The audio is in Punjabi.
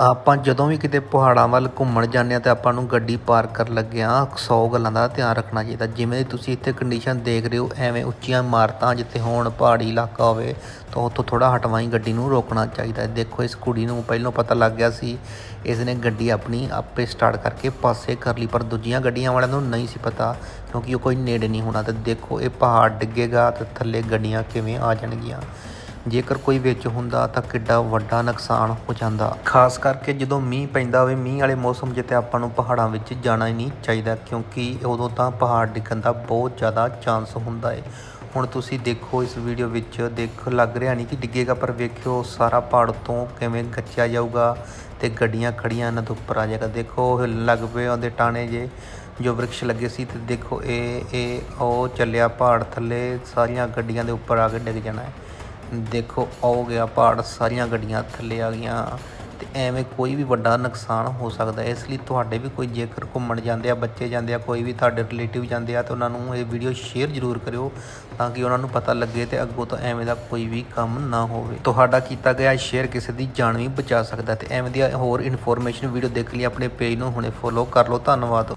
ਆਪਾਂ ਜਦੋਂ ਵੀ ਕਿਤੇ ਪਹਾੜਾਂ ਵੱਲ ਘੁੰਮਣ ਜਾਂਦੇ ਆ ਤੇ ਆਪਾਂ ਨੂੰ ਗੱਡੀ ਪਾਰਕ ਕਰਨ ਲੱਗਿਆ 100 ਗੱਲਾਂ ਦਾ ਧਿਆਨ ਰੱਖਣਾ ਚਾਹੀਦਾ। ਜਿਵੇਂ ਤੁਸੀਂ ਇੱਥੇ ਕੰਡੀਸ਼ਨ ਦੇਖ ਰਹੇ ਹੋ, ਐਵੇਂ ਉੱਚੀਆਂ ਇਮਾਰਤਾਂ ਜਿੱਥੇ ਹੋਣ ਪਹਾੜੀ ਇਲਾਕਾ ਹੋਵੇ, ਤਾਂ ਉੱਥੋਂ ਥੋੜਾ ਹਟਵਾਈ ਗੱਡੀ ਨੂੰ ਰੋਕਣਾ ਚਾਹੀਦਾ ਹੈ। ਦੇਖੋ, ਇਸ ਕੁੜੀ ਨੂੰ ਪਹਿਲਾਂ ਪਤਾ ਲੱਗ ਗਿਆ ਸੀ ਇਸ ਨੇ ਗੱਡੀ ਆਪਣੀ ਆਪੇ ਸਟਾਰਟ ਕਰਕੇ ਪਾਸੇ ਕਰ ਲਈ, ਪਰ ਦੂਜੀਆਂ ਗੱਡੀਆਂ ਵਾਲਿਆਂ ਨੂੰ ਨਹੀਂ ਸੀ ਪਤਾ, ਕਿਉਂਕਿ ਉਹ ਕੋਈ ਨੇੜੇ ਨਹੀਂ ਹੋਣਾ। ਤੇ ਦੇਖੋ, ਇਹ ਪਹਾੜ ਡਿੱਗੇਗਾ ਤੇ ਥੱਲੇ ਗੱਡੀਆਂ ਕਿਵੇਂ ਆ ਜਾਣਗੀਆਂ। ਜੇਕਰ ਕੋਈ ਵਿੱਚ ਹੁੰਦਾ ਤਾਂ ਕਿੱਡਾ ਵੱਡਾ ਨੁਕਸਾਨ ਹੋ ਜਾਂਦਾ। ਖਾਸ ਕਰਕੇ ਜਦੋਂ ਮੀਂਹ ਪੈਂਦਾ ਹੋਵੇ, ਮੀਂਹ ਵਾਲੇ ਮੌਸਮ 'ਚ ਤੇ ਆਪਾਂ ਨੂੰ ਪਹਾੜਾਂ ਵਿੱਚ ਜਾਣਾ ਹੀ ਨਹੀਂ ਚਾਹੀਦਾ, ਕਿਉਂਕਿ ਉਦੋਂ ਤਾਂ ਪਹਾੜ ਡਿੱਗਣ ਦਾ ਬਹੁਤ ਜ਼ਿਆਦਾ ਚਾਂਸ ਹੁੰਦਾ ਹੈ ਹੁਣ ਤੁਸੀਂ ਦੇਖੋ, ਇਸ ਵੀਡੀਓ ਵਿੱਚ ਦੇਖ ਲੱਗ ਰਿਹਾ ਨਹੀਂ ਕਿ ਡਿੱਗੇਗਾ, ਪਰ ਵੇਖਿਓ ਸਾਰਾ ਪਹਾੜ ਤੋਂ ਕਿਵੇਂ ਗੱਚਿਆ ਜਾਊਗਾ ਤੇ ਗੱਡੀਆਂ ਖੜੀਆਂ ਇਹਨਾਂ ਤੋਂ ਉੱਪਰ ਆ ਜਾਏਗਾ। ਦੇਖੋ, ਉਹ ਹਿੱਲਣ ਲੱਗ ਪਏ ਉਹਦੇ ਟਾਣੇ ਜੇ, ਜੋ ਵ੍ਰਿਕਸ਼ ਲੱਗੇ ਸੀ ਤੇ ਦੇਖੋ, ਇਹ ਇਹ, ਉਹ ਚੱਲਿਆ ਪਹਾੜ ਥੱਲੇ, ਸਾਰੀਆਂ ਗੱਡੀਆਂ ਦੇ ਉੱਪਰ ਆ ਕੇ ਡਿੱਗ ਜਾਣਾ ਹੈ ਦੇਖੋ ਆਉ ਗਿਆ ਪਹਾੜ, ਸਾਰੀਆਂ ਗੱਡੀਆਂ ਥੱਲੇ ਆ ਗਈਆਂ। ਤੇ ਐਵੇਂ ਕੋਈ ਵੀ ਵੱਡਾ ਨੁਕਸਾਨ ਹੋ ਸਕਦਾ ਹੈ। ਇਸ ਲਈ ਤੁਹਾਡੇ ਵੀ ਕੋਈ ਜੇਕਰ ਘੁੰਮਣ ਜਾਂਦੇ ਆ, ਬੱਚੇ ਜਾਂਦੇ ਆ, ਕੋਈ ਵੀ ਤੁਹਾਡੇ ਰਿਲੇਟਿਵ ਜਾਂਦੇ ਆ, ਤਾਂ ਉਹਨਾਂ ਨੂੰ ਇਹ ਵੀਡੀਓ ਸ਼ੇਅਰ ਜ਼ਰੂਰ ਕਰਿਓ ਤਾਂ ਕਿ ਉਹਨਾਂ ਨੂੰ ਪਤਾ ਲੱਗੇ ਤੇ ਅੱਗੋਂ ਤੋਂ ਐਵੇਂ ਦਾ ਕੋਈ ਵੀ ਕੰਮ ਨਾ ਹੋਵੇ। ਤੁਹਾਡਾ ਕੀਤਾ ਗਿਆ ਸ਼ੇਅਰ ਕਿਸੇ ਦੀ ਜਾਨ ਵੀ ਬਚਾ ਸਕਦਾ ਤੇ ਐਵੇਂ ਦੀਆਂ ਹੋਰ ਇਨਫੋਰਮੇਸ਼ਨ ਵੀਡੀਓ ਦੇਖ ਲਈ, ਆਪਣੇ ਪੇਜ ਨੂੰ ਹੁਣੇ ਫੋਲੋ ਕਰ ਲਓ। ਧੰਨਵਾਦ।